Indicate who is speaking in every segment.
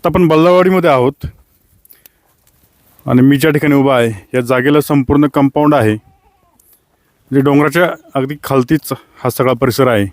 Speaker 1: आता आपण बल्लावाडीमध्ये आहोत. आणि मी ज्या ठिकाणी उभा आहे या जागेला संपूर्ण कंपाऊंड आहे. जे डोंगराच्या अगदी खालतीच हा सगळा परिसर आहे.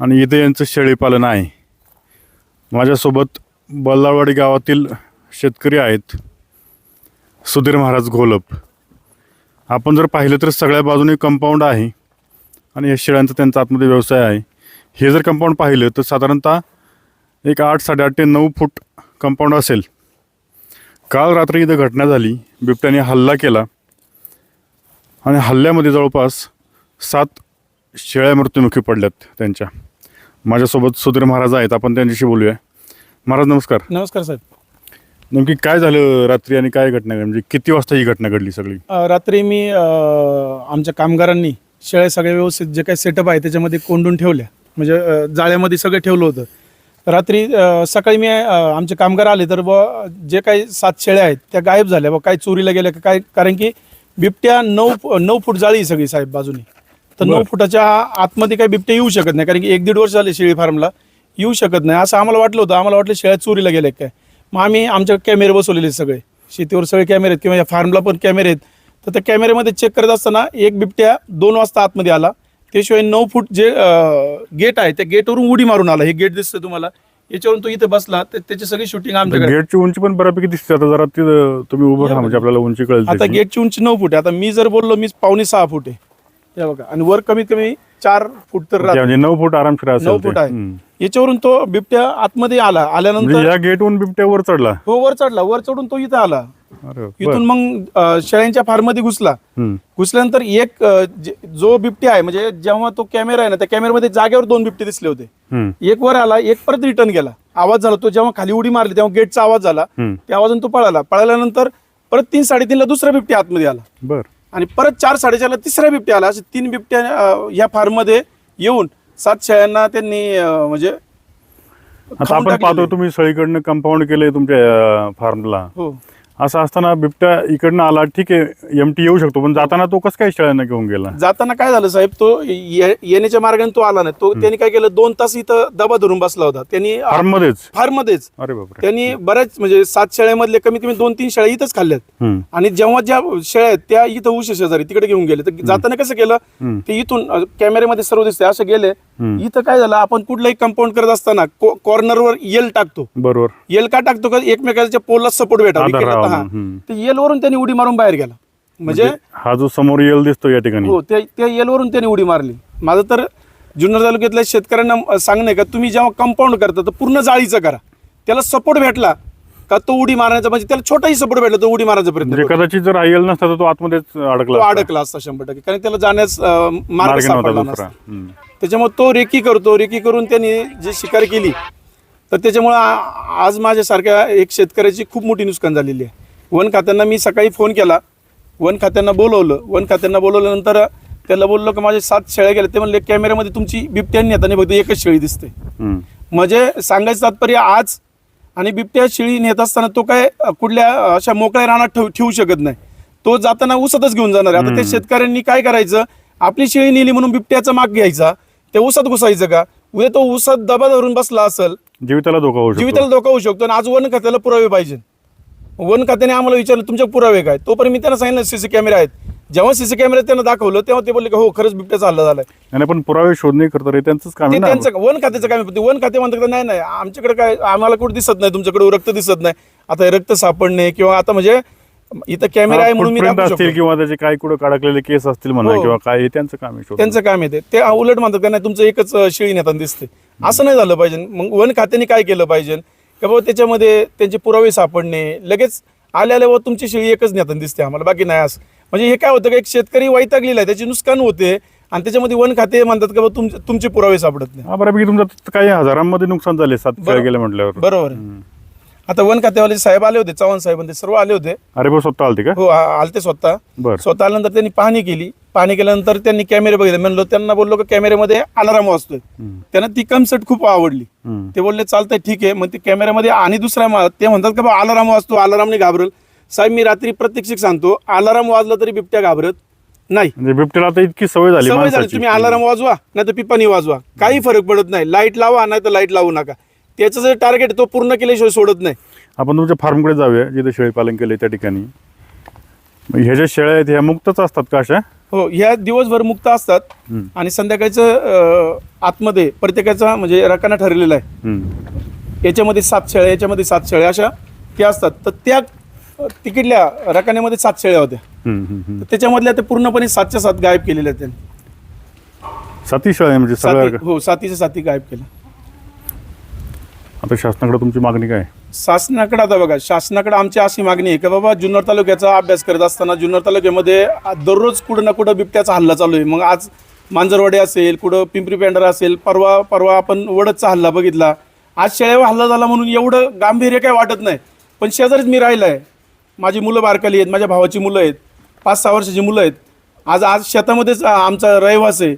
Speaker 1: आणि इथे यांचं शेळीपालन आहे. माझ्यासोबत बल्लावाडी गावातील शेतकरी आहेत. सुधीर महाराज घोलप. आपण जर पाहिलं तर सगळ्या बाजूने कंपाऊंड आहे. आणि या शेळ्यांचा त्यांचा आतमध्ये व्यवसाय आहे. हे जर कंपाऊंड पाहिलं तर साधारणतः एक आठ साडेआठ ते नऊ फूट कंपाऊंड असेल. काल रात्री इथं घटना झाली. बिबट्याने हल्ला केला. आणि हल्ल्यामध्ये जवळपास सात शेळ्या मृत्युमुखी पडल्यात त्यांच्या. माझ्यासोबत सुधीर महाराज आहेत. आपण त्यांच्याशी बोलूया. महाराज नमस्कार.
Speaker 2: नमस्कार साहेब.
Speaker 1: नेमकी काय झालं रात्री आणि काय घटना घडली? म्हणजे किती वाजता ही घटना घडली सगळी?
Speaker 2: रात्री मी आमच्या कामगारांनी शेळ्या सगळ्या व्यवस्थित जे काही सेटअप आहे त्याच्यामध्ये कोंडून ठेवल्या. म्हणजे जाळ्यामध्ये सगळं ठेवलं होतं. रात्री सकाळी मी आमचे कामगार आले तर व जे काही सात शेळ्या आहेत त्या गायब झाल्या. व काही चोरीला गेल्या का काय? कारण की बिबट्या नऊ नऊ फूट जाळी सगळी साहेब बाजूने. तर नऊ. फुटाच्या आतमध्ये काही बिबट्या येऊ शकत नाही. कारण की एक दीड वर्ष झाले शेळी फार्मला. येऊ शकत नाही. असं आम्हाला वाटलं होतं. आम्हाला वाटलं शेळ्या चोरीला गेल्या काय? मग आम्ही आमच्या कॅमेरे बसवलेले सगळे. शेतीवर सगळे कॅमेरे आहेत. किंवा या फार्मला पण कॅमेरे आहेत. तर त्या कॅमेऱ्यामध्ये चेक करत असताना एक बिबट्या दोन वाजता आतमध्ये आला. त्याशिवाय नऊ फूट जे गेट आहे त्या गेटवरून उडी मारून आला हे गेट दिसतं तुम्हाला. याच्यावरून तो इथे बसला तर त्याची सगळी शूटिंग आमच्याकडे.
Speaker 1: गेटची उंची पण बऱ्यापैकी दिसते आता जरा ती तुम्ही उभं राहा म्हणजे आपल्याला उंची कळेल
Speaker 2: आता. गेटची उंची नऊ फूट आहे. आता मी जर बोललो मी पावणे सहा फूट आहे. बघा. आणि वर कमीत कमी चार फूट तर राहतं.
Speaker 1: म्हणजे नऊ फूट आरामशीर असेल
Speaker 2: नऊ. फूट आहे. याच्यावरून तो बिबट्या आतमध्ये आला.
Speaker 1: म्हणजे
Speaker 2: आल्यानंतर
Speaker 1: या गेटवरून बिबट्या वर चढला.
Speaker 2: हो वर चढला. वर चढून तो इथं आला. इथून मग शेळ्यांच्या फार्ममध्ये घुसला. घुसल्यानंतर एक जे- बिबट्या आहे म्हणजे जेव्हा तो कॅमेरा आहे ना त्या कॅमेऱ्यामध्ये जागेवर दोन बिबटे दिसले होते. एक वर आला एक परत रिटर्न गेला. आवाज झाला तो जेव्हा खाली उडी मारली तेव्हा गेटचा आवाज झाला. त्या आवाजाने तो पळाला. पळाल्यानंतर परत तीन साडेतीनला दुसरा बिबट्या आतमध्ये आला.
Speaker 1: बर.
Speaker 2: आणि परत चार साडेचारला तिसरा बिबट्या आला. असे तीन बिबट्या अ, या फार्ममध्ये येऊन सात शेळ्यांना त्यांनी म्हणजे
Speaker 1: आता आपण. पाहतो तुम्ही सगळीकडनं कंपाऊंड केलंय तुमच्या फार्मला
Speaker 2: हो.
Speaker 1: असं असताना बिबट्या इकडनं आला ठीक आहे एमटी येऊ शकतो पण जाताना तो कसं काय शेळ्यांना घेऊन गेला?
Speaker 2: जाताना काय झालं साहेब तो ये- येण्याच्या मार्गाने तो आला नाही. तो त्यांनी काय केलं दोन तास इथं दबा धरून बसला होता. त्यांनी
Speaker 1: फार्म मध्येच
Speaker 2: फार्म मध्येच
Speaker 1: अरे बापरे.
Speaker 2: त्यांनी बऱ्याच म्हणजे सात शेळ्यामधले कमीत कमी दोन तीन शेळ्या इथंच खाल्ल्यात.
Speaker 1: हम्म.
Speaker 2: आणि जेव्हा ज्या शेळ्या आहेत त्या इथं उशी शेजारी तिकडे घेऊन गेले. तर जाताना कसं केलं. ते इथून अ, कॅमेऱ्यामध्ये सर्व दिसते असं गेले. इथं काय झालं आपण कुठलाही कंपाऊंड करत असताना कॉर्नरवर येल टाकतो.
Speaker 1: बरोबर.
Speaker 2: येल का टाकतो? का एकमेकाच्या पोलला सपोर्ट भेटावा
Speaker 1: आधार
Speaker 2: विकेटला,
Speaker 1: राहावा,
Speaker 2: हा. ते येल वरून त्यांनी उडी मारून बाहेर गेला म्हणजे
Speaker 1: हा जो समोर येल दिसतो या ठिकाणी
Speaker 2: हो त्या त्या येलवरून त्यांनी उडी मारली माझं तर जुन्नर तालुक्यातल्या शेतकऱ्यांना सांगणं का तुम्ही जेव्हा कंपाऊंड करता तर पूर्ण जाळीचं करा त्याला सपोर्ट भेटला का तो उडी मारण्याचा म्हणजे त्याला छोटाही सपोर्ट भेटला तो उडी मारण्याचा प्रयत्न
Speaker 1: म्हणजे
Speaker 2: करतो.
Speaker 1: कदाचित जर आयल नसता तर तो आतमध्येच
Speaker 2: तो
Speaker 1: अडकला असता.
Speaker 2: अडकला असता शंभर टक्के कारण त्याला जाण्यास अं, मार्ग
Speaker 1: मार्ग
Speaker 2: सापडला
Speaker 1: नव्हता
Speaker 2: नसता
Speaker 1: दुसरा हम्म.
Speaker 2: त्याच्यामुळे तो रेकी करतो रेकी करून त्यांनी जी शिकार केली तर त्याच्यामुळे आ- आज माझ्यासारख्या एक शेतकऱ्याची खूप मोठी नुकसान झालेली आहे वन खात्यांना मी सकाळी फोन केला. वन खात्यांना बोलवलं. वन खात्यांना बोलवल्यानंतर त्याला बोललो की माझे सात शेळ्या गेल्या ते म्हणले कॅमेऱ्यामध्ये तुमची बिबट्यांनी येताना फक्त एकच शेळी दिसते. म्हणजे सांगायचं तात्पर्य आज आणि बिबट्या शेळी नेत असताना तो काय कुठल्या अशा मोकळ्या रानात ठेवू ठेवू शकत नाही. तो जाताना उसतच घेऊन जाणार आहे. आता त्या शेतकऱ्यांनी काय करायचं? आपली शेळी नेली म्हणून बिबट्याचा माग घ्यायचा. त्या ऊसात घुसायचं का? उद्या तो ऊसात दबा धरून बसला असेल
Speaker 1: जीविताला धोका होऊ
Speaker 2: जीविताला धोका होऊ शकतो आणि आज वन खात्याला पुरावे पाहिजे वन खात्याने आम्हाला विचारलं तुमचे पुरावे काय तोपर्यंत मी त्यांना सांगितलं सीसी कॅमेरे आहेत जेव्हा सीसी कॅमेरे त्यांना दाखवलं तेव्हा ते बोलले की हो खरंच बिबट्याचा हल्ला झालाय
Speaker 1: आणि पण पुरावे शोधणे करता रे त्यांचंच काम
Speaker 2: ते
Speaker 1: आहे ना
Speaker 2: त्यांचं वन खात्याचं काम आहे. पण ते वन खाते म्हणतात नाही नाही आमच्याकडे काय आम्हाला कुठे दिसत नाही तुमच्याकडे रक्त दिसत नाही आता हे रक्त सापडणे किंवा आता म्हणजे इथं कॅमेरा आहे म्हणून मी दाखवू
Speaker 1: असतील
Speaker 2: शकतो.
Speaker 1: किंवा त्याचे काय कुठं अडकलेले केस असतील म्हणा
Speaker 2: हो.
Speaker 1: किंवा काय हे त्यांचं काम आहे शोधणं.
Speaker 2: त्यांचं काम आहे ते. ते उलट म्हणतात का नाही तुमचं एकच अं, शेळी नेताना दिसते असं नाही झालं पाहिजे मग वन खात्याने काय केलं पाहिजे की बाबा त्याच्यामध्ये त्यांचे पुरावे सापडणे लगेच आल्या आल्यावर तुमची शेळी एकच नेताना दिसते आम्हाला बाकी नाही असं म्हणजे हे काय होतं का एक शेतकरी वैतागलेला आहे त्याची नुकसान होते आणि त्याच्यामध्ये वन खाते म्हणतात का बाबा तुमचे तुमचे पुरावे सापडत नाही
Speaker 1: हा बऱ्यापैकी तुमचं काही हजारांमध्ये नुकसान झाले सात
Speaker 2: बरोबर.
Speaker 1: गेल्या म्हटल्यावर
Speaker 2: बरोबर आहे. आता वन खात्यावाले साहेब आले होते चव्हाण साहेब ते सर्व आले होते.
Speaker 1: अरे स्वतः आलते का?
Speaker 2: हो आ- आलते स्वतः.
Speaker 1: बर.
Speaker 2: स्वतः आल्यानंतर त्यांनी पाहणी केली. पाहणी केल्यानंतर त्यांनी कॅमेरे बघितले. म्हणलो त्यांना बोललो की कॅमेऱ्यामध्ये अलाराम वाजतोय.
Speaker 1: हम्म.
Speaker 2: त्यांना ती कन्सेप्ट खूप आवडली.
Speaker 1: हम्म.
Speaker 2: ते बोलले चालतंय ठीक आहे. मग ते कॅमेऱ्यामध्ये आणि दुसरा मा- ते म्हणतात का बा अलाराम वाजतो अलारामने घाबरल. साहेब मी रात्री प्रत्यक्षिक सांगतो अलाराम वाजला तरी बिबट्या घाबरत नाही.
Speaker 1: म्हणजे बिबट्याला आता इतकी सवय झाली
Speaker 2: सवय झाली
Speaker 1: माणसाची.
Speaker 2: तुम्ही अलाराम वाजवा नाही तर पिपाणी वाजवा. काही फरक पडत नाही. लाइट लावा नाही तर लाइट लावू नका. त्याचं जे टार्गेट तो पूर्ण केल्याशिवाय सोडत नाही.
Speaker 1: आपण तुमच्या फार्मकडे जाऊया जिथे शेळी पालन केले त्या ठिकाणी. मग ह्या ज्या शेळ्या आहेत ह्या मुक्तच असतात का अशा?
Speaker 2: हो ह्या दिवसभर मुक्त असतात
Speaker 1: हम्म.
Speaker 2: आणि संध्याकाळचं अं, आतमध्ये प्रत्येकाचा म्हणजे रकाना ठरलेला आहे.
Speaker 1: हम्म.
Speaker 2: याच्यामध्ये सात शेळ्या याच्यामध्ये सात शेळ्या अशा त्या असतात. तर त्या अं, तिकडल्या रकान्यामध्ये सात शेळ्या होत्या.
Speaker 1: हम्म, हम्म, हम्म.
Speaker 2: तर त्याच्यामधल्या ते पूर्णपणे सातच्या सात गायब केलेल्या आहेत त्यांनी.
Speaker 1: साती शेळ्या आहे म्हणजे
Speaker 2: साती हो सातीच्या साती गायब केल्या.
Speaker 1: आता शासनाकडे तुमची मागणी काय?
Speaker 2: शासनाकडे आता बघा शासनाकडे आमची अशी मागणी आहे की बाबा जुन्नर तालुक्याचा अभ्यास करत असताना जुन्नर तालुक्यामध्ये दररोज कुठं ना कुठं बिबट्याचा हल्ला चालू आहे. मग आज मांजरवाडी असेल कुठं पिंपरी पेंढरा असेल परवा परवा आपण वडदचा हल्ला बघितला. आज शेळ्यावर हल्ला झाला म्हणून एवढं गांभीर्य काय वाटत नाही. पण शेजारीच मी राहिलं आहे माझी मुलं बारकाली आहेत माझ्या भावाची मुलं आहेत पाच सहा वर्षाची मुलं आहेत. आज आज शेतामध्येच आमचा रहिवास आहे.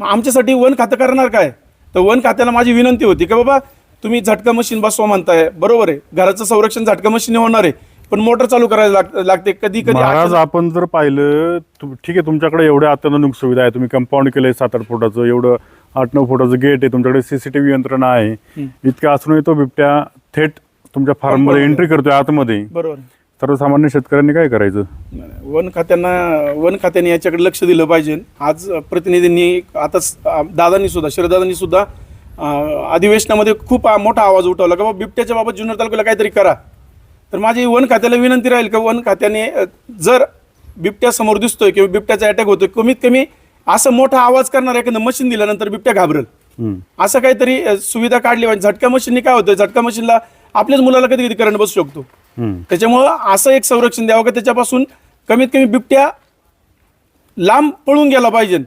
Speaker 2: मग आमच्यासाठी वन खातं करणार काय? तर वन खात्याला माझी विनंती होती की बाबा तुम्ही झटका मशीन बसवा म्हणताय. बरोबर आहे. घराचं संरक्षण झटका मशीन होणार आहे. पण मोटर चालू करायला लाग- लागते. कधी कधी
Speaker 1: महाराज
Speaker 2: अचानक-
Speaker 1: आपण जर पाहिलं तु- ठीक आहे तुमच्याकडे एवढ्या अत्याधुनिक सुविधा आहे तुम्ही कंपाऊंड केलंय सात आठ फुटाचं. एवढं आठ नऊ फुटाचं गेट आहे. तुमच्याकडे सीसीटीव्ही यंत्रणा आहे. इतकं असूनही तो बिबट्या थेट तुमच्या फार्ममध्ये
Speaker 2: Compound
Speaker 1: एंट्री करतोय आतमध्ये.
Speaker 2: बरोबर. आहे.
Speaker 1: सर्वसामान्य शेतकऱ्यांनी काय करायचं?
Speaker 2: नाही, नाही. वन खात्यांना वन खात्याने याच्याकडे लक्ष दिलं पाहिजे. आज प्रतिनिधींनी आता दादांनी सुद्धा शरदादांनी सुद्धा अधिवेशनामध्ये खूप मोठा आवाज उठवला की बाबा बिबट्याच्या बाबत जुन्नर तालुक्याला काहीतरी करा. तर माझी वन खात्याला विनंती राहील की वन खात्याने जर बिबट्या समोर दिसतोय किंवा बिबट्याचा अटॅक होतोय कमीत कमी असं मोठा आवाज करणार एखादं मशीन दिल्यानंतर बिबट्या घाबरेल. असं काहीतरी सुविधा काढली पाहिजे. झटका मशीनने काय होतं झटका मशीनला आपल्याच मुलाला कधी कधी करंट बसू शकतो. त्याच्यामुळं असं एक संरक्षण द्यावं का त्याच्यापासून कमीत कमी बिबट्या लांब पळून गेला पाहिजे.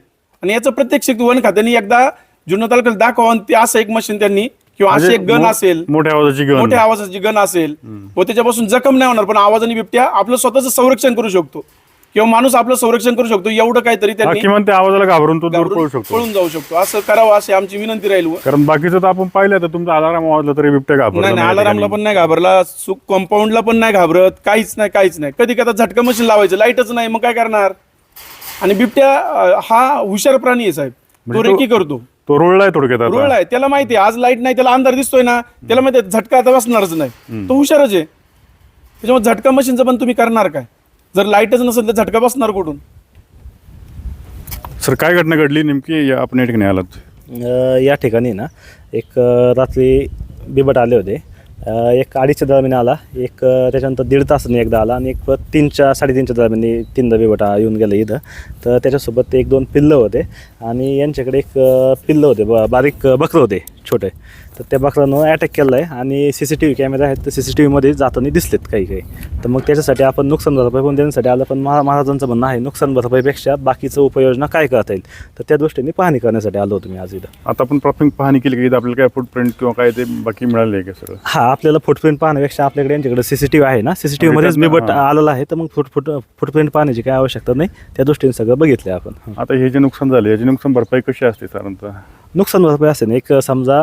Speaker 2: आणि याचं प्रत्येक वन खात्याने एकदा जुन्नर तालुक्याला दाखवा आणि ते असं एक मशीन त्यांनी किंवा असे
Speaker 1: म्हणजे
Speaker 2: एक गन
Speaker 1: मो-
Speaker 2: असेल.
Speaker 1: मोठ्या आवाजाची गन
Speaker 2: मोठ्या आवाजाची गन असेल. व त्याच्यापासून जखम नाही होणार पण आवाजाने बिबट्या आपलं स्वतःचं संरक्षण करू शकतो. किंवा माणूस आपलं संरक्षण करू शकतो एवढं काहीतरी त्यांनी
Speaker 1: किमान त्या आवाजाला घाबरून तो दूर पळू शकतो.
Speaker 2: पळून जाऊ शकतो. असं करावं अशी आमची विनंती राहील
Speaker 1: कारण बाकीचं तर आपण पाहिलं तर तुमचा अलाराम वाजला तरी बिबट्या
Speaker 2: नाही नाही अलारामला. पण नाही घाबरला. सुख कंपाऊंडला पण नाही घाबरत. काहीच नाही काहीच नाही. कधी कधी झटका मशीन लावायचं लाईटच नाही मग काय करणार? आणि बिबट्या अं, हा हुशार प्राणी आहे साहेब. तो
Speaker 1: म्हणजे तो-
Speaker 2: रेकी करतो.
Speaker 1: तो रोळलाय थोडक्यात
Speaker 2: रुळ
Speaker 1: आता.
Speaker 2: आहे त्याला माहिती आहे आज लाइट नाही त्याला अंधार दिसतोय ना त्याला माहिती आहे झटका आता बसणारच नाही. तो हुशारच आहे. त्याच्यामुळे झटका मशीनचं पण तुम्ही करणार काय? जर लाईटच नसेल तर झटका बसणार कुठून?
Speaker 1: सर काय घटना घडली नेमकी या- आपण या ठिकाणी आलात?
Speaker 3: अ, या ठिकाणी ना एक अ, रात्री बिबट आले होते. एक अडीचच्या दरम्यान आला. एक त्याच्यानंतर दीड तासाने एकदा आला आणि एक तीनच्या साडेतीनच्या दरम्यान तीनदा बिबट येऊन गेला इथं. तर त्याच्यासोबत एक दोन पिल्लं होते आणि यांच्याकडे एक पिल्लं होते ब बारीक बकरं होते. छोटे तर त्या बकरानं अटॅक केला आहे आणि सी सी टी व्ही कॅमेरे आहेत तर सी सी टी व्हीमध्ये जाताना दिसलेत काही काही. तर मग त्याच्यासाठी आपण नुकसान भरपाई पण देण्यासाठी आलं पण महा महाराजांचं म्हणणं आहे नुकसान भरपाईपेक्षा बाकीचं उपाययोजना काय करता येईल? तर त्या दृष्टीने पाहणी करण्यासाठी आलो होतो मी आज इथं.
Speaker 1: आता आपण प्राथमिक पाहणी केली की इथं आपल्याला काय फुटप्रिंट किंवा काय ते बाकी मिळाले आहे का सगळं?
Speaker 3: हा आपल्याला फुटप्रिंट पाहण्यापेक्षा आपल्याकडे यांच्याकडे सीसीटीव्ही आहे ना? सीसीटीव्ही मध्येच
Speaker 1: त्यातनं-
Speaker 3: बिबट
Speaker 1: हा.
Speaker 3: आलेला आहे तर मग फुट फुट फुटप्रिंट पाहण्याची काय आवश्यकता नाही त्या दृष्टीने सगळं बघितलं आपण.
Speaker 1: आता हे जे नुकसान झाले याची नुकसान भरपाई कशी असते साधारणतः?
Speaker 3: नुकसान भरपाई असेल. एक समजा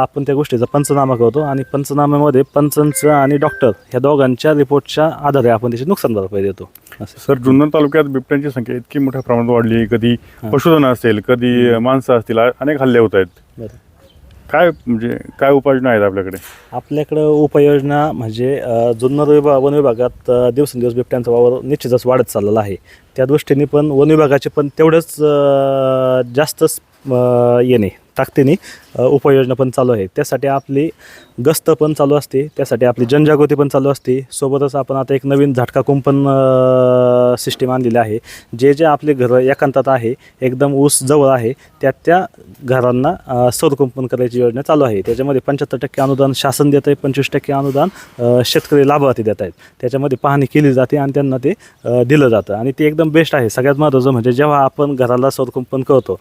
Speaker 3: आपण त्या गोष्टीचा पंचनामा करतो आणि पंचनाम्यामध्ये पंचांचं आणि डॉक्टर ह्या दोघांच्या रिपोर्टच्या आधारे आपण त्याची नुकसान भरपाई देतो. असं.
Speaker 1: सर जुन्नर तालुक्यात बिबट्यांची संख्या इतकी मोठ्या प्रमाणात वाढली. कधी पशुधन असेल कधी माणसं असतील अनेक हल्ले होत आहेत. काय म्हणजे काय उपाययोजना आहेत आपल्याकडे?
Speaker 3: आपल्याकडं उपाययोजना म्हणजे अ, जुन्नर विभाग वन विभागात अ, दिवसेंदिवस बिबट्यांचा वावर निश्चितच वाढत चाललेला आहे. त्या दृष्टीने पण वन विभागाचे पण तेवढंच अ, जास्तच अ, येणे ताकदीने उपाययोजना पण चालू आहे. त्यासाठी आपली गस्त पण चालू असते त्यासाठी आपली जनजागृती पण चालू असते. सोबतच आपण आता एक नवीन झटका कुंपण सिस्टीम आणलेली आहे. जे जे आपले घरं एकांतात आहे एकदम ऊस जवळ आहे त्या त्या घरांना अ, सौर कुंपण करायची योजना चालू आहे. त्याच्यामध्ये पंच्याहत्तर टक्के अनुदान शासन देत आहे पंचवीस टक्के अनुदान शेतकरी लाभार्थी देत आहेत. त्याच्यामध्ये पाहणी केली जाते आणि त्यांना ते दिलं जातं. आणि ते एकदम बेस्ट आहे. सगळ्यात महत्त्वाचं म्हणजे जेव्हा आपण घराला सौरकुंपण करतो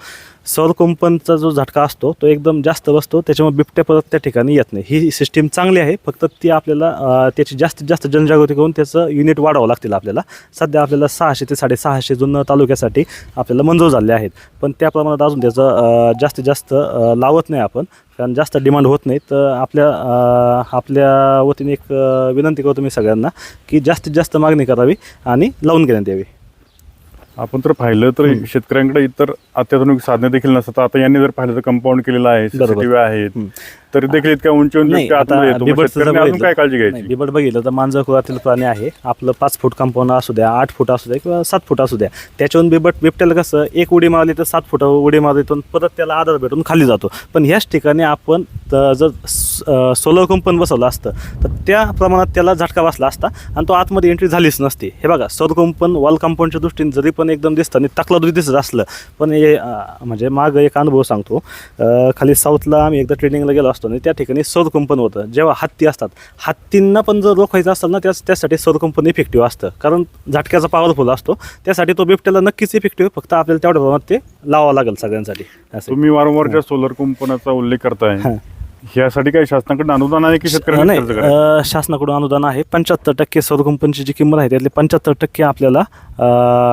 Speaker 3: सौरकुंपणचा जो झटका असतो तो एकदम जास्त बसतो त्याच्यामुळे बिबट्या परत त्या ठिकाणी येत नाही. ही सिस्टीम चांगली आहे फक्त ती आपल्याला त्याची जास्तीत जास्त जनजागृती करून त्याचं युनिट वाढावं लागतील आपल्याला. सध्या आपल्याला सहाशे ते साडेसहाशे जुन्न तालुक्यासाठी आपल्याला मंजूर झाले आहेत. पण त्या प्रमाणात अजून त्याचं जास्तीत जास्त लावत नाही आपण. कारण जास्त डिमांड होत नाही. तर आपल्या आपल्या वतीने एक विनंती करतो मी सगळ्यांना की जास्तीत जास्त मागणी करावी आणि लावून घेण्यात यावी.
Speaker 1: आपण तर पाहिलं तर शेतकऱ्यांकडे इतर अत्याधुनिक साधने देखील नसतात आता यांनी जर पाहिलं तर कंपाऊंड केलेलं आहे. सीसीटीव्ही आहेत. तरी देखील इतक्या उंची उंची
Speaker 3: नाही आता
Speaker 1: आतमध्ये येतो. मग
Speaker 3: बिबटचं जर
Speaker 1: शेतकऱ्यांनी अजून
Speaker 3: बघितलं
Speaker 1: काय काळजी
Speaker 3: नाही,
Speaker 1: घ्यायची
Speaker 3: बिबट बघितलं तर मांजर कुळातील प्राणी आहे. आपलं पाच फूट कंपाऊंड असू द्या आठ फूट असू द्या किंवा सात फूट असू द्या. त्याच्यावरून बिबट बिबट्याला कसं एक उडी मारली तर सात फुट उडी मारली परत त्याला आधार भेटून खाली जातो. पण ह्याच ठिकाणी आपण त- जर सोलर कुंपण बसवलं असतं तर त्या प्रमाणात त्याला झटका बसला असता आणि तो आतमध्ये एंट्री झालीच नसती. हे बघा सौर कुंपण वॉल कंपाऊंडच्या दृष्टीने जरी पण एकदम दिसतं आणि तकलादुरी दिसत असलं पण हे अं, म्हणजे माग एक अनुभव सांगतो. अं, खाली साऊथला आम्ही एकदा ट्रेनिंगला गेलो असतो. आणि त्या ठिकाणी सौर कुंपण होतं. जेव्हा हत्ती असतात हत्तींना पण जर रोखायचं असेल ना त्याच त्यासाठी सौर कुंपण इफेक्टिव्ह असतं. कारण झटक्याचा पॉवरफुल असतो. त्यासाठी तो बिबट्याला नक्कीच इफेक्टिव्ह फक्त आपल्याला तेवढ्या प्रमाणात ते लावावं लागेल सगळ्यांसाठी.
Speaker 1: तुम्ही वारंवार ज्या सोलर कुंपणाचा उल्लेख करताय. ह्यासाठी काही शासनाकडे अनुदान आहे की शेतकऱ्यांनी
Speaker 3: शासनाकडून अनुदान आहे. पंच्याहत्तर टक्के सौर कुंपणची जी किंमत आहे त्यातले पंच्याहत्तर टक्के आपल्याला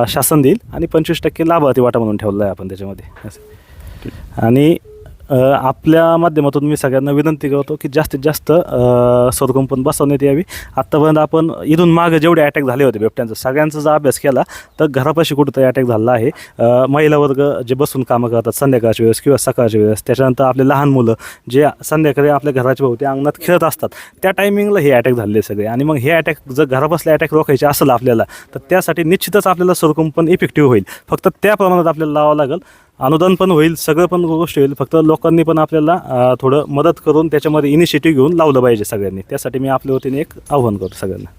Speaker 3: शासन देईल आणि पंचवीस टक्के लाभार्थी वाटा म्हणून ठेवला आहे आपण त्याच्यामध्ये. आणि आपल्या माध्यमातून मी सगळ्यांना विनंती करतो की जास्तीत जास्त अं, सौर बसवण्यात यावी. आत्तापर्यंत आपण इथून मागे जेवढे अटॅक झाले होते बिबट्यांचा सगळ्यांचा जर अभ्यास केला तर घरापाशी कुठंतरी अटॅक झाला आहे. महिला वर्ग जे बसून कामं करतात संध्याकाळच्या वेळेस किंवा सकाळच्या वेळेस त्याच्यानंतर आपले लहान मुलं जे संध्याकाळी आपल्या घराच्या भोवती अंगणात खेळत असतात त्या टायमिंगला हे अटॅक झालेले सगळे. आणि मग हे अटॅक जर घराबसल्या अटॅक रोखायचे असेल आपल्याला तर त्यासाठी निश्चितच आपल्याला सरकुंपण इफेक्टिव्ह होईल. फक्त त्या प्रमाणात आपल्याला लावावं लागेल. अनुदान पण होईल सगळं पण गोष्टी होईल. फक्त लोकांनी पण आपल्याला थोडं मदत करून त्याच्यामध्ये इनिशिएटिव्ह घेऊन लावलं पाहिजे सगळ्यांनी. त्यासाठी मी आपल्या वतीने एक आव्हान करतो सगळ्यांना.